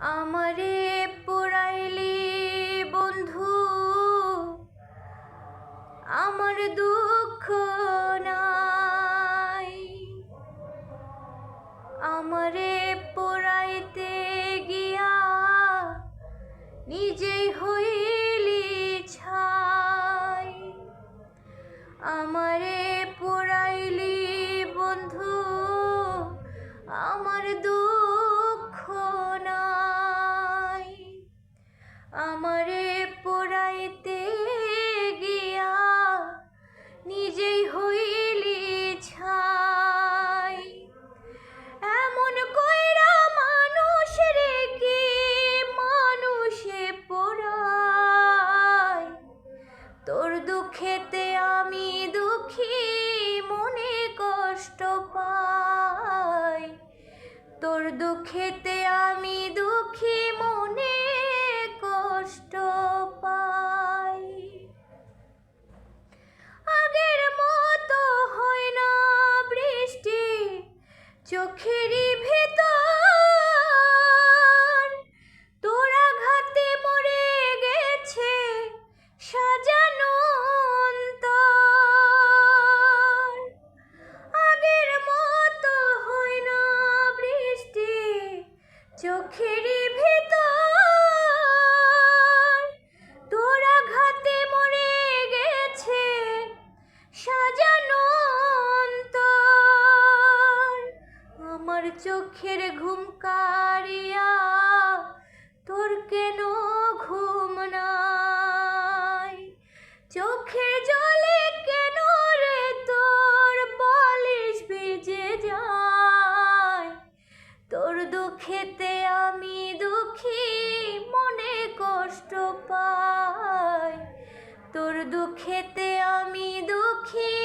আমারে পোড়াইলি বন্ধু। আমার দুঃখ নাই। আমারে পোড়াইতে আমারে পোড়াইতে গিয়া নিজেই হইলি ছাই। এমন কইরা মানুষের কি মানুষে পোড়ায় তোর দুঃখেতে আমি দুঃখী, মনে কষ্ট পাই। তোর দুঃখেতে আমি দুঃখী, মনে চোখেরই চোখের ঘুম কারিয়া তোর কেন ঘুম নাই? চোখের জলে কেন রে তোর বালিশ ভিজে যায়? তোর দুঃখেতে আমি দুঃখী, মনে কষ্ট পাই। তোর দুঃখেতে আমি দুঃখী